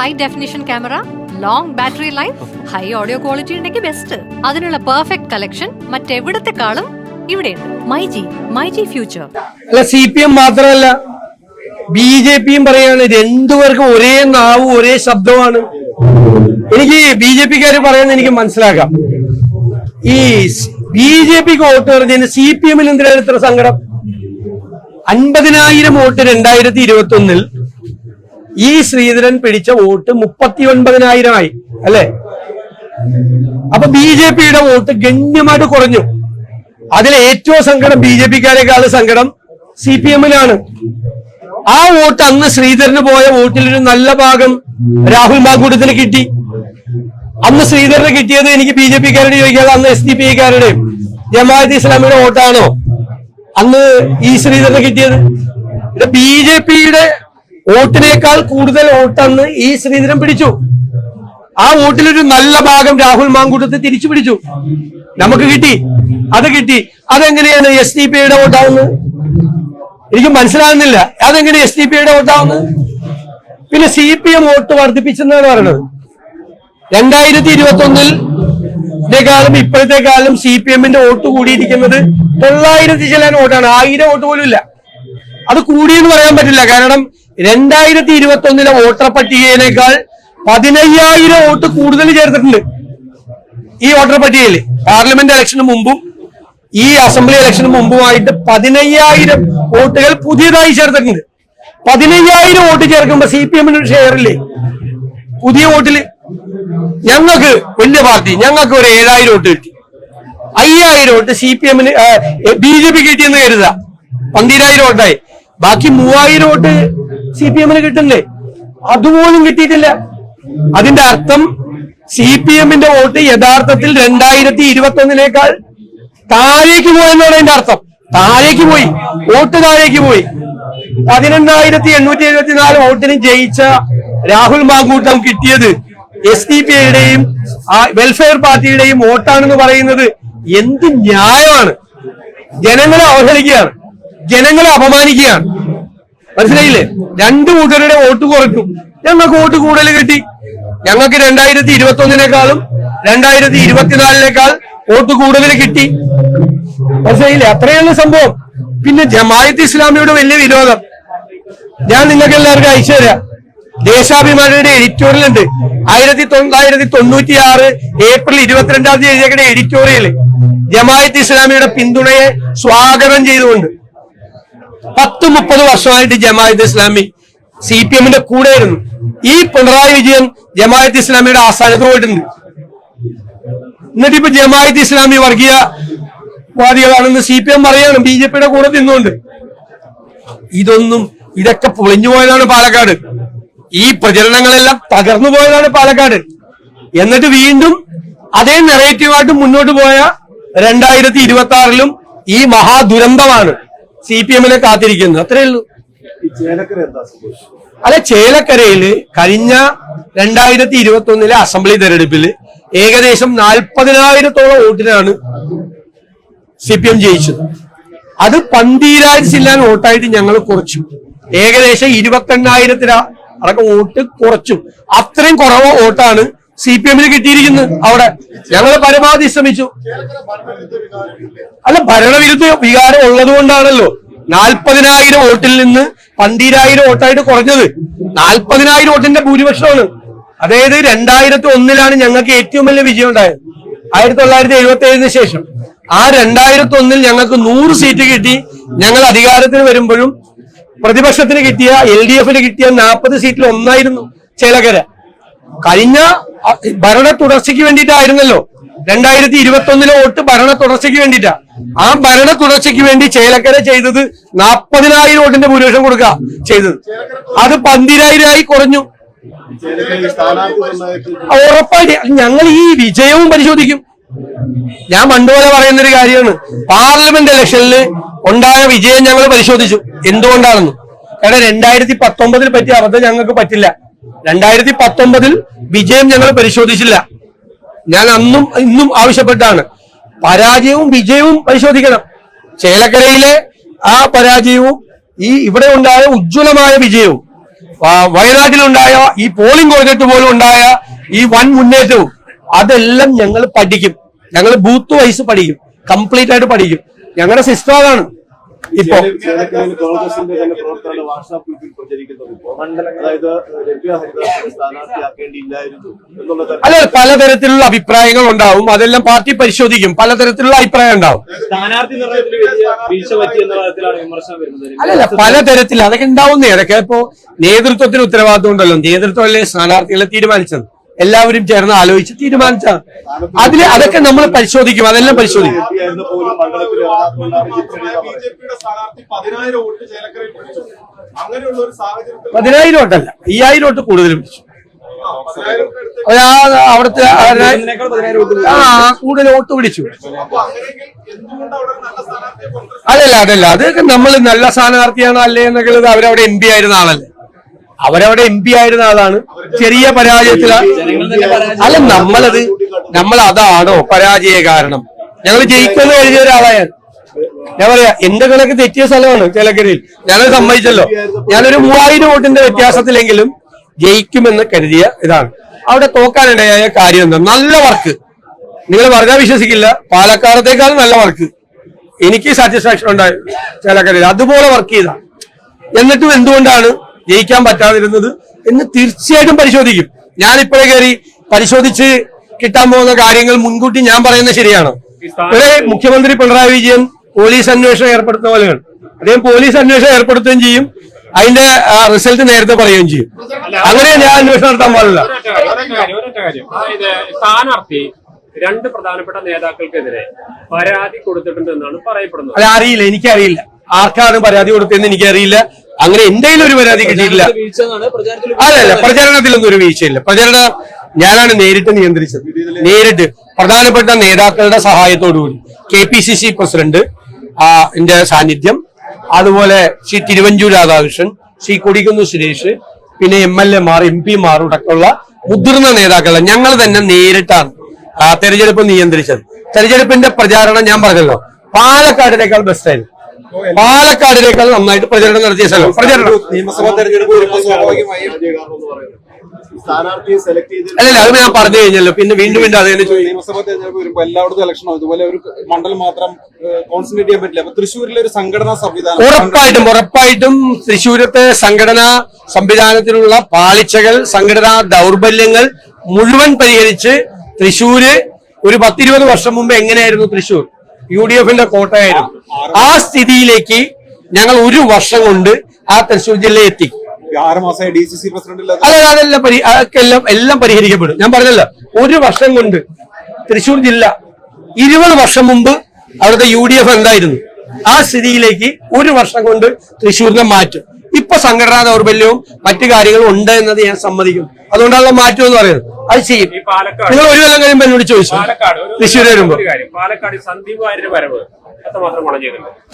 High definition camera long battery life high audio quality ഉണ്ടെങ്കിൽ best അതിനുള്ള perfect collection മറ്റെവിടത്തെക്കാളും ഇവിടെയുണ്ട്. My G my G future അല്ല C P M മാത്രമല്ല B J പിയും പറയാണ് രണ്ടുപേർക്കും ഒരേ നാവും ഒരേ ശബ്ദമാണ് എനിക്ക് ബി ജെ പിക്കാർ പറയുന്നത് എനിക്ക് മനസ്സിലാക്കാം. ഈ ബി ജെ പിക്ക് വോട്ട് പറഞ്ഞതിന് സി പി എമ്മിൽ എന്തിനാണ് ഇത്ര സങ്കടം? അൻപതിനായിരം വോട്ട് രണ്ടായിരത്തി ഇരുപത്തി ഒന്നിൽ ഈ ശ്രീധരൻ പിടിച്ച വോട്ട് മുപ്പത്തി ഒൻപതിനായിരമായി അല്ലെ? അപ്പൊ ബി ജെ പിയുടെ വോട്ട് ഗണ്യമായിട്ട് കുറഞ്ഞു. അതിൽ ഏറ്റവും സങ്കടം ബി ജെ പിക്കാരെക്കാൾ സങ്കടം സി പി എമ്മിലാണ് ആ വോട്ട് അന്ന് ശ്രീധരന് പോയ വോട്ടിൽ ഒരു നല്ല ഭാഗം രാഹുൽ മാക്കൂട്ടത്തിന് കിട്ടി. അന്ന് ശ്രീധരന് കിട്ടിയത് എനിക്ക് ബി ജെ പിക്കാരോട് ചോദിക്കാതെ അന്ന് എസ് ഡി പി ഐക്കാരുടെയും. ജമാഅത്ത് ഇസ്ലാമിയുടെ വോട്ടാണോ അന്ന് ഈ ശ്രീധരന് കിട്ടിയത്? ബി ജെ പിയുടെ വോട്ടിനേക്കാൾ കൂടുതൽ വോട്ടെന്ന് ഈ ശ്രീധരൻ പിടിച്ചു. ആ വോട്ടിലൊരു നല്ല ഭാഗം രാഹുൽ മാങ്കൂട്ടത്തെ തിരിച്ചു പിടിച്ചു. നമുക്ക് കിട്ടി. അത് കിട്ടി. അതെങ്ങനെയാണ് എസ് ഡി പിയുടെ വോട്ടാവുന്നത്? എനിക്ക് മനസ്സിലാകുന്നില്ല. അതെങ്ങനെ എസ് ഡി പിയുടെ വോട്ടാവുന്നത്? പിന്നെ സി പി എം വോട്ട് വർദ്ധിപ്പിച്ചെന്നാണ് പറയുന്നത്. രണ്ടായിരത്തി ഇരുപത്തി ഒന്നിൽ കാലം ഇപ്പോഴത്തെ കാലം സി പി എമ്മിന്റെ വോട്ട് കൂടിയിരിക്കുന്നത് തൊള്ളായിരത്തി ചില വോട്ടാണ്. ആയിരം വോട്ട് പോലും ഇല്ല. അത് കൂടിയെന്ന് പറയാൻ പറ്റില്ല. കാരണം രണ്ടായിരത്തി ഇരുപത്തി ഒന്നിലെ വോട്ടർ പട്ടികയിനേക്കാൾ പതിനയ്യായിരം വോട്ട് കൂടുതൽ ചേർത്തിട്ടുണ്ട് ഈ വോട്ടർ പട്ടികയിൽ. പാർലമെന്റ് ഇലക്ഷന് മുമ്പും ഈ അസംബ്ലി ഇലക്ഷന് മുമ്പുമായിട്ട് പതിനയ്യായിരം വോട്ടുകൾ പുതിയതായി ചേർത്തിട്ടുണ്ട്. പതിനയ്യായിരം വോട്ട് ചേർക്കുമ്പോ സി പി എമ്മിന് ഷെയർ ഇല്ലേ? പുതിയ വോട്ടിൽ ഞങ്ങൾക്ക് വലിയ പാർട്ടി ഞങ്ങൾക്ക് ഒരു ഏഴായിരം വോട്ട് കിട്ടി. അയ്യായിരം വോട്ട് സി പി എമ്മിന് ബി ജെ പി കിട്ടിയെന്ന് കരുതാ പന്തിരായിരം വോട്ടായി. ബാക്കി മൂവായിരം വോട്ട് സി പി എമ്മിന് കിട്ടണ്ടേ അതുപോലും കിട്ടിയിട്ടില്ല. അതിന്റെ അർത്ഥം സി പി എമ്മിന്റെ വോട്ട് യഥാർത്ഥത്തിൽ രണ്ടായിരത്തി ഇരുപത്തി ഒന്നിനേക്കാൾ താഴേക്ക് പോയെന്നാണ് അതിന്റെ അർത്ഥം. താഴേക്ക് പോയി. വോട്ട് താഴേക്ക് പോയി. പതിനെണ്ണായിരത്തി എണ്ണൂറ്റി എഴുപത്തിനാല് വോട്ടിന് ജയിച്ച രാഹുൽ മാങ്കൂട്ടം കിട്ടിയത് എസ് ഡി പി ഐയുടെയും വെൽഫെയർ പാർട്ടിയുടെയും വോട്ടാണെന്ന് പറയുന്നത് എന്ത് ന്യായമാണ്. ജനങ്ങളെ അവഹേളിക്കുകയാണ്. ജനങ്ങളെ അപമാനിക്കുകയാണ്. മനസ്സിലായില്ലേ? രണ്ടു കൂട്ടരുടെ വോട്ട് കുറയ്ക്കും ഞങ്ങൾക്ക് വോട്ട് കൂടുതൽ കിട്ടി. ഞങ്ങൾക്ക് രണ്ടായിരത്തി ഇരുപത്തി ഒന്നിനേക്കാളും രണ്ടായിരത്തി ഇരുപത്തിനാലിനേക്കാൾ വോട്ട് കൂടുതൽ കിട്ടി. മനസ്സിലായില്ലേ? അത്രയുള്ള സംഭവം. പിന്നെ ജമായത്ത് ഇസ്ലാമിയുടെ വലിയ വിരോധം. ഞാൻ നിങ്ങൾക്ക് എല്ലാവർക്കും അയച്ചു തരാം. ദേശാഭിമാനിയുടെ എഡിറ്റോറിയൽ ഉണ്ട് ആയിരത്തി തൊള്ളായിരത്തി തൊണ്ണൂറ്റി ആറ് ഏപ്രിൽ ഇരുപത്തിരണ്ടാം തീയതി എഡിറ്റോറിയൽ ജമായത്ത് ഇസ്ലാമിയുടെ പിന്തുണയെ സ്വാഗതം ചെയ്തുകൊണ്ട് പത്ത് മുപ്പത് വർഷമായിട്ട് ജമാഅത്ത് ഇസ്ലാമി സി പി എമ്മിന്റെ കൂടെയായിരുന്നു. ഈ പിണറായി വിജയൻ ജമാഅത്ത് ഇസ്ലാമിയുടെ ആസ്ഥാനത്ത് പോയിട്ടുണ്ട്. എന്നിട്ട് ഇപ്പൊ ജമാഅത്ത് ഇസ്ലാമി വർഗീയ വാദികളാണെന്ന് സി പി എം പറയാണ് ബി ജെ പിയുടെ കൂടെ നിന്നുകൊണ്ട്. ഇതൊന്നും ഇതൊക്കെ പൊളിഞ്ഞു പോയതാണ് പാലക്കാട്. ഈ പ്രചരണങ്ങളെല്ലാം തകർന്നു പോയതാണ് പാലക്കാട്. എന്നിട്ട് വീണ്ടും അതേ നെറേറ്റീവായിട്ട് മുന്നോട്ട് പോയ രണ്ടായിരത്തി ഇരുപത്തി ആറിലും ഈ മഹാദുരന്തമാണ്. സി പി എമ്മിനെ കാത്തിരിക്കുന്നത് അത്രേ ഉള്ളൂ. അല്ല ചേലക്കരയിൽ കഴിഞ്ഞ രണ്ടായിരത്തി ഇരുപത്തി ഒന്നിലെ അസംബ്ലി തെരഞ്ഞെടുപ്പിൽ ഏകദേശം നാൽപ്പതിനായിരത്തോളം വോട്ടിനാണ് സി പി എം ജയിച്ചത്. അത് പന്തീരായിരം ചില്ലാൻ വോട്ടായിട്ട് ഞങ്ങൾ കുറച്ചു. ഏകദേശം ഇരുപത്തെണ്ണായിരത്തിന് അടക്കം വോട്ട് കുറച്ചു. അത്രയും കുറവ് വോട്ടാണ് സി പി എമ്മിന് കിട്ടിയിരിക്കുന്നത് അവിടെ ഞങ്ങൾ പരമാവധി ശ്രമിച്ചു അല്ല ഭരണവിരുദ്ധ വികാരം ഉള്ളത് കൊണ്ടാണല്ലോ നാൽപ്പതിനായിരം വോട്ടിൽ നിന്ന് പന്തിരായിരം വോട്ടായിട്ട് കുറഞ്ഞത്. നാൽപ്പതിനായിരം വോട്ടിന്റെ ഭൂരിപക്ഷമാണ്. അതായത് രണ്ടായിരത്തി ഒന്നിലാണ് ഞങ്ങൾക്ക് ഏറ്റവും വലിയ വിജയം ഉണ്ടായത്. ആയിരത്തി തൊള്ളായിരത്തി എഴുപത്തി ഏഴിന് ശേഷം. ആ രണ്ടായിരത്തി ഒന്നിൽ ഞങ്ങൾക്ക് നൂറ് സീറ്റ് കിട്ടി. ഞങ്ങൾ അധികാരത്തിന് വരുമ്പോഴും പ്രതിപക്ഷത്തിന് കിട്ടിയ എൽ ഡി എഫിന് കിട്ടിയ നാൽപ്പത് സീറ്റിൽ ഒന്നായിരുന്നു ചേലക്കര. കഴിഞ്ഞ ഭരണ തുടർച്ചയ്ക്ക് വേണ്ടിയിട്ടായിരുന്നല്ലോ. രണ്ടായിരത്തി ഇരുപത്തി ഒന്നിലെ വോട്ട് ഭരണ തുടർച്ചയ്ക്ക് വേണ്ടിയിട്ടാ. ആ ഭരണ തുടർച്ചയ്ക്ക് വേണ്ടി ചേലക്കര ചെയ്തത് നാൽപ്പതിനായിരം വോട്ടിന്റെ ഭൂരിപക്ഷം കൊടുക്കുക ചെയ്തത്. അത് പന്തിരായിരമായി കുറഞ്ഞു. ഉറപ്പായിട്ട് ഞങ്ങൾ ഈ വിജയവും പരിശോധിക്കും. ഞാൻ പണ്ടുപോലെ പറയുന്നൊരു കാര്യമാണ്. പാർലമെന്റ് ഇലക്ഷനിൽ ഉണ്ടായ വിജയം ഞങ്ങൾ പരിശോധിച്ചു. എന്തുകൊണ്ടാണെന്ന്. കാരണം രണ്ടായിരത്തി പത്തൊമ്പതിൽ പറ്റിയ അബദ്ധം ഞങ്ങൾക്ക് പറ്റില്ല. രണ്ടായിരത്തി പത്തൊമ്പതിൽ വിജയം ഞങ്ങൾ പരിശോധിച്ചില്ല. ഞാൻ അന്നും ഇന്നും ആവശ്യപ്പെട്ടാണ്. പരാജയവും വിജയവും പരിശോധിക്കണം. ചേലക്കരയിലെ ആ പരാജയവും ഈ ഇവിടെ ഉണ്ടായ ഉജ്ജ്വലമായ വിജയവും വയനാട്ടിലുണ്ടായ ഈ പോളിംഗ് കുറഞ്ഞിട്ട് പോലും ഉണ്ടായ ഈ വൻ മുന്നേറ്റവും അതെല്ലാം ഞങ്ങൾ പഠിക്കും. ഞങ്ങൾ ബൂത്ത് വൈസ് പഠിക്കും. കംപ്ലീറ്റ് ആയിട്ട് പഠിക്കും. ഞങ്ങളുടെ സിസ്റ്റം അതാണ് ഇപ്പൊ കോൺഗ്രസിന്റെ തന്നെ പ്രവർത്തകരുടെ വാട്സാപ്പിൽ പ്രചരിക്കുന്നത് അതായത് രമ്യ ഹരിദാസിനെ സ്ഥാനാർത്ഥിയാക്കേണ്ടിയില്ലായിരുന്നു എന്നുള്ള അല്ല പലതരത്തിലുള്ള അഭിപ്രായങ്ങൾ ഉണ്ടാവും. അതെല്ലാം പാർട്ടി പരിശോധിക്കും. പലതരത്തിലുള്ള അഭിപ്രായം ഉണ്ടാവും. സ്ഥാനാർത്ഥി നിർണയത്തിൽ വീഴ്ച പറ്റി എന്ന തരത്തിലാണ് വിമർശനം വരുന്നത്. അല്ലല്ല പലതരത്തിൽ അതൊക്കെ ഉണ്ടാവുന്നേ. അതൊക്കെ ഇപ്പോ നേതൃത്വത്തിന് ഉത്തരവാദിത്വം ഉണ്ടല്ലോ. നേതൃത്വമല്ലേ സ്ഥാനാർത്ഥികളെ തീരുമാനിച്ചത്? എല്ലാവരും ചേർന്ന് ആലോചിച്ച് തീരുമാനിച്ച അതിൽ അതൊക്കെ നമ്മൾ പരിശോധിക്കും അതെല്ലാം പരിശോധിക്കും. പതിനായിരം വോട്ടല്ല അയ്യായിരം വോട്ട് കൂടുതൽ പിടിച്ചു. അവിടുത്തെ കൂടുതൽ വോട്ട് പിടിച്ചു. അതല്ല അതല്ല അതൊക്കെ നമ്മൾ നല്ല സ്ഥാനാർത്ഥിയാണോ അല്ലേ എന്നൊക്കെ അവരവിടെ എം പി ആയിരുന്ന ആളല്ലേ. അവരവിടെ എം പി ആയിരുന്ന ആളാണ്. ചെറിയ പരാജയത്തിലാണ് അല്ല നമ്മളത് നമ്മൾ അതാണോ പരാജയ കാരണം? ഞങ്ങൾ ജയിക്കുമെന്ന് കഴിഞ്ഞ ഒരാളായാൽ ഞാൻ. പറയാ എന്റെ കണക്ക് തെറ്റിയ സ്ഥലമാണ് ചേലക്കരയിൽ. ഞാനത് സമ്മതിച്ചല്ലോ. ഞാനൊരു മൂവായിരം വോട്ടിന്റെ വ്യത്യാസത്തിലെങ്കിലും ജയിക്കുമെന്ന് കരുതിയ ഇതാണ്. അവിടെ തോക്കാനിടയായ കാര്യം എന്താ? നല്ല വർക്ക്. നിങ്ങൾ പറഞ്ഞാൽ വിശ്വസിക്കില്ല. പാലക്കാടത്തേക്കാൾ നല്ല വർക്ക്. എനിക്ക് സാറ്റിസ്ഫാക്ഷൻ ഉണ്ടായി ചേലക്കരയിൽ. അതുപോലെ വർക്ക് ചെയ്ത. എന്നിട്ടും എന്തുകൊണ്ടാണ് ജയിക്കാൻ പറ്റാതിരുന്നത് എന്ന് തീർച്ചയായിട്ടും പരിശോധിക്കും. ഞാനിപ്പോഴേ കയറി പരിശോധിച്ച് കിട്ടാൻ പോകുന്ന കാര്യങ്ങൾ മുൻകൂട്ടി ഞാൻ പറയുന്നത് ശരിയാണോ. ഇവിടെ മുഖ്യമന്ത്രി പിണറായി വിജയൻ പോലീസ് അന്വേഷണം ഏർപ്പെടുത്തുന്ന പോലെയാണ്. അദ്ദേഹം പോലീസ് അന്വേഷണം ഏർപ്പെടുത്തുകയും ചെയ്യും. അതിന്റെ റിസൾട്ട് നേരത്തെ പറയുകയും ചെയ്യും. അങ്ങനെ ഞാൻ അന്വേഷണം നടത്താൻ പാടില്ല. അതായത് സ്ഥാനാർത്ഥി രണ്ട് പ്രധാനപ്പെട്ട നേതാക്കൾക്കെതിരെ പരാതി കൊടുത്തിട്ടുണ്ട് എന്നാണ് പറയപ്പെടുന്നത്. അറിയില്ല. എനിക്കറിയില്ല. ആർക്കാണ് പരാതി കൊടുത്തതെന്ന് എനിക്കറിയില്ല. അങ്ങനെ എന്തെങ്കിലും ഒരു പരാതി കിട്ടിയിട്ടില്ല. അല്ലല്ല പ്രചരണത്തിലൊന്നും ഒരു വീഴ്ചയില്ല. പ്രചരണ ഞാനാണ് നേരിട്ട് നിയന്ത്രിച്ചത്. നേരിട്ട് പ്രധാനപ്പെട്ട നേതാക്കളുടെ സഹായത്തോടുകൂടി. K P C C president ആ എന്റെ സാന്നിധ്യം അതുപോലെ ശ്രീ തിരുവഞ്ചൂർ രാധാകൃഷ്ണൻ ശ്രീ കൊടിക്കുന്ന് സുരേഷ് പിന്നെ എം എൽ എമാർ എം പിമാർ അടക്കമുള്ള മുതിർന്ന നേതാക്കളെ ഞങ്ങൾ തന്നെ നേരിട്ടാണ് തെരഞ്ഞെടുപ്പ് നിയന്ത്രിച്ചത്. തെരഞ്ഞെടുപ്പിന്റെ പ്രചാരണം ഞാൻ പറഞ്ഞല്ലോ. പാലക്കാടിനേക്കാൾ ബെസ്റ്റായിരുന്നു പാലക്കാടിനേക്കാൾ നന്നായിട്ട് പ്രചരണം നടത്തിയ സ്ഥലം. പ്രചരണം. നിയമസഭാ തെരഞ്ഞെടുപ്പ് സ്വാഭാവികമായും കാരണം എന്ന് പറയുന്നത് സ്ഥാനാർത്ഥിയെ സെലക്ട് ചെയ്ത് അല്ലല്ല അത് ഞാൻ പറഞ്ഞു കഴിഞ്ഞല്ലോ. പിന്നെ വീണ്ടും വീണ്ടും അതേ നിയമസഭാ തെരഞ്ഞെടുപ്പ് വരുമ്പോൾ എല്ലായിടത്തും ഇലക്ഷൻ ഇതുപോലെ ഒരു മണ്ഡലം മാത്രം കോൺസെൻട്രേറ്റ് ചെയ്യാൻ പറ്റില്ല. അപ്പൊ തൃശ്ശൂരിലെ ഒരു സംഘടനാ സംവിധാനം. ഉറപ്പായിട്ടും ഉറപ്പായിട്ടും തൃശ്ശൂരത്തെ സംഘടനാ സംവിധാനത്തിലുള്ള പാളിച്ചകൾ സംഘടനാ ദൗർബല്യങ്ങൾ മുഴുവൻ പരിഹരിച്ച് തൃശ്ശൂര് ഒരു പത്തിരുപത് വർഷം മുമ്പ് എങ്ങനെയായിരുന്നു തൃശ്ശൂർ? യു ഡി എഫിന്റെ കോട്ടയായിരുന്നു. ആ സ്ഥിതിയിലേക്ക് ഞങ്ങൾ ഒരു വർഷം കൊണ്ട് ആ തൃശ്ശൂർ ജില്ലയെ എത്തി അതെ അതെല്ലാം പരി എല്ലാം എല്ലാം പരിഹരിക്കപ്പെടും. ഞാൻ പറഞ്ഞല്ലോ ഒരു വർഷം കൊണ്ട് തൃശൂർ ജില്ല ഇരുപത് വർഷം മുമ്പ് അവിടുത്തെ യു ഡി എഫ് എന്തായിരുന്നു? ആ സ്ഥിതിയിലേക്ക് ഒരു വർഷം കൊണ്ട് തൃശ്ശൂരിനെ മാറ്റും. ഇപ്പൊ സംഘടനാ ദൗർബല്യവും മറ്റു കാര്യങ്ങളും ഉണ്ട് എന്നത് ഞാൻ സമ്മതിക്കും. അതുകൊണ്ടാണല്ലോ മാറ്റം എന്ന് പറയുന്നത്. അത് ചെയ്യും. നിങ്ങൾ ഒരു കാലം കഴിയുമ്പോൾ എന്നോട് ചോദിച്ചു. തൃശ്ശൂർ വരുമ്പോ.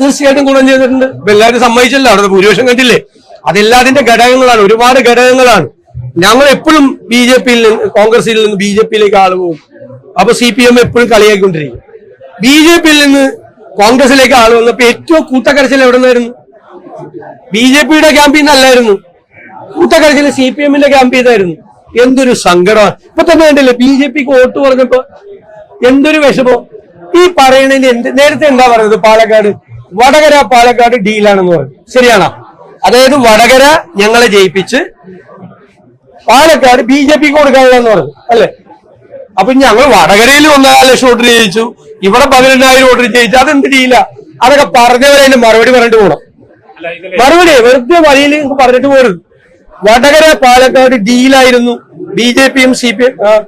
തീർച്ചയായിട്ടും ഗുണം ചെയ്തിട്ടുണ്ട്. എല്ലാവരും സമ്മതിച്ചല്ലോ. അവിടെ ഭൂരിപക്ഷം കണ്ടില്ലേ? അതെല്ലാതിന്റെ ഘടകങ്ങളാണ്. ഒരുപാട് ഘടകങ്ങളാണ്. ഞങ്ങൾ എപ്പോഴും ബി ജെ പിയിൽ നിന്ന് കോൺഗ്രസിൽ നിന്ന് ബി ജെ പിയിലേക്ക് ആൾ പോകും. അപ്പൊ സി പി എം എപ്പോഴും കളിയാക്കിക്കൊണ്ടിരിക്കും. ബി ജെ പിയിൽ നിന്ന് കോൺഗ്രസിലേക്ക് ആൾ വന്നപ്പോ ഏറ്റവും കൂട്ടക്കരച്ചിൽ എവിടെ നിന്നായിരുന്നു? ബി ജെ പിയുടെ ക്യാമ്പിൽ നിന്നല്ലായിരുന്നു. കൂട്ടക്കരച്ചിൽ സി പി എമ്മിന്റെ നിന്നായിരുന്നു. എന്തൊരു സങ്കടമാണ്. ഇപ്പൊ തന്നെ കണ്ടില്ലേ ബി ജെ പിക്ക് വോട്ട് പറഞ്ഞപ്പോ എന്തൊരു വിഷമം. ഈ പറയണതിന് എന്ത് നേരത്തെ എന്താ പറയുന്നത്? പാലക്കാട് വടകര പാലക്കാട് ഡീലാണെന്ന് പറഞ്ഞു. ശരിയാണോ? അതായത് വടകര ഞങ്ങളെ ജയിപ്പിച്ച് പാലക്കാട് ബി ജെ പിക്ക് കൊടുക്കാനുള്ളതെന്ന് പറഞ്ഞു അല്ലെ? അപ്പൊ ഞങ്ങൾ വടകരയിൽ ഒന്നര ലക്ഷം വോട്ടിന് ജയിച്ചു. ഇവിടെ പതിനെണ്ണായിരം വോട്ടിന് ജയിച്ചു. അതെന്ത് ഡീല? അതൊക്കെ പറഞ്ഞവരതിന് മറുപടി പറഞ്ഞിട്ട് പോകണം മറുപടി വെറുതെ വഴിയിൽ പറഞ്ഞിട്ട് പോരുത് വടകര പാലക്കാട് ഡീലായിരുന്നു ബി ജെ പിയും സി പി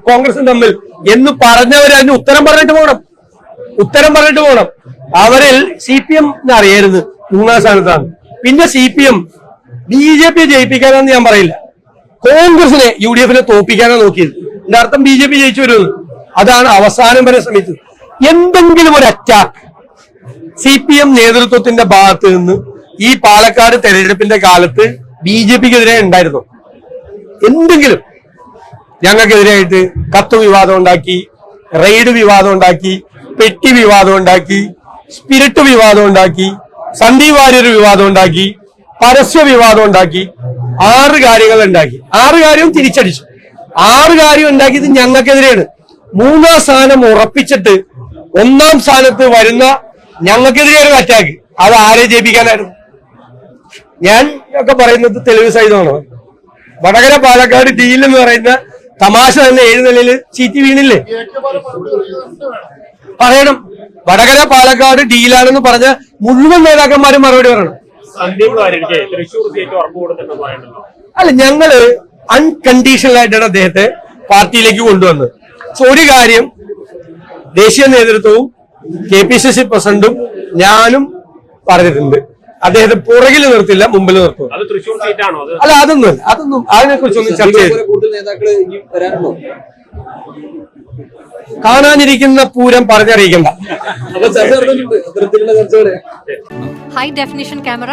കോൺഗ്രസും തമ്മിൽ. എന്ന് പറഞ്ഞവർ അതിന് ഉത്തരം പറഞ്ഞിട്ട് പോകണം ഉത്തരം പറഞ്ഞിട്ട് പോകണം അവരിൽ സി പി എം അറിയരുത്. മൂന്നാം സ്ഥാനത്താണ്. പിന്നെ C P M B J P ജയിപ്പിക്കാനാന്ന് ഞാൻ പറയില്ല. കോൺഗ്രസിനെ യു ഡി എഫിനെ തോപ്പിക്കാനാണ് നോക്കിയത്. എന്റെ അർത്ഥം ബി ജെ പി ജയിച്ചു വരുന്നത് അതാണ് അവസാനം വരെ ശ്രമിച്ചത്. എന്തെങ്കിലും ഒരു അറ്റാക്ക് സി പി എം നേതൃത്വത്തിന്റെ ഭാഗത്ത് നിന്ന് ഈ പാലക്കാട് തെരഞ്ഞെടുപ്പിന്റെ കാലത്ത് ബി ജെ പിക്കെതിരെ ഉണ്ടായിരുന്നു. എന്തെങ്കിലും ഞങ്ങൾക്കെതിരായിട്ട് കത്ത് വിവാദം ഉണ്ടാക്കി റെയ്ഡ് വിവാദം ഉണ്ടാക്കി പെട്ടി വിവാദം ഉണ്ടാക്കി സ്പിരിറ്റ് വിവാദം ഉണ്ടാക്കി സന്ദീപ് വാര്യർ വിവാദം ഉണ്ടാക്കി പരസ്യ വിവാദം ഉണ്ടാക്കി ആറ് കാര്യങ്ങൾ ഉണ്ടാക്കി. ആറ് കാര്യവും തിരിച്ചടിച്ചു. ആറ് കാര്യം ഉണ്ടാക്കിയത് ഞങ്ങൾക്കെതിരെയാണ്. മൂന്നാം സ്ഥാനം ഉറപ്പിച്ചിട്ട് ഒന്നാം സ്ഥാനത്ത് വരുന്ന ഞങ്ങൾക്കെതിരെയാണ് അറ്റാക്ക് അത് ആരെ ജയിപ്പിക്കാനായിരുന്നു? ഞാൻ ഒക്കെ പറയുന്നത് തെളിവ് സഹിതമാണ്. വടകര പാലക്കാട് ഡീൽ എന്ന് പറയുന്ന തമാശ തന്നെ ഏഴ് നിലയിൽ ചീറ്റി വീണില്ലേ? പറയണം. വടകര പാലക്കാട് ഡീലാണെന്ന് പറഞ്ഞ മുഴുവൻ നേതാക്കന്മാരും മറുപടി പറയണം. അല്ല ഞങ്ങൾ അൺകണ്ടീഷണൽ ആയിട്ടാണ് അദ്ദേഹത്തെ പാർട്ടിയിലേക്ക് കൊണ്ടുവന്നത്. സോ ഒരു കാര്യം ദേശീയ നേതൃത്വവും കെ പി സി സി പ്രസിഡന്റും ഞാനും പറഞ്ഞിട്ടുണ്ട്. അദ്ദേഹത്തെ പുറകിൽ നിർത്തില്ല മുമ്പിൽ നിർത്തും. അല്ല അതൊന്നും. അതൊന്നും അതിനെ കുറിച്ചൊന്നും ചർച്ച ചെയ്തു കാണാനിരിക്കുന്ന പൂരം പറഞ്ഞറിയിക്കണ്ട. High definition camera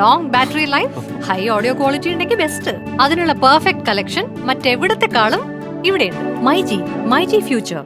long battery life high audio quality ഉണ്ടെങ്കിൽ ബെസ്റ്റ് അതിനുള്ള പെർഫെക്റ്റ് കളക്ഷൻ മറ്റെവിടത്തെക്കാളും ഇവിടെയുണ്ട്. My G my G future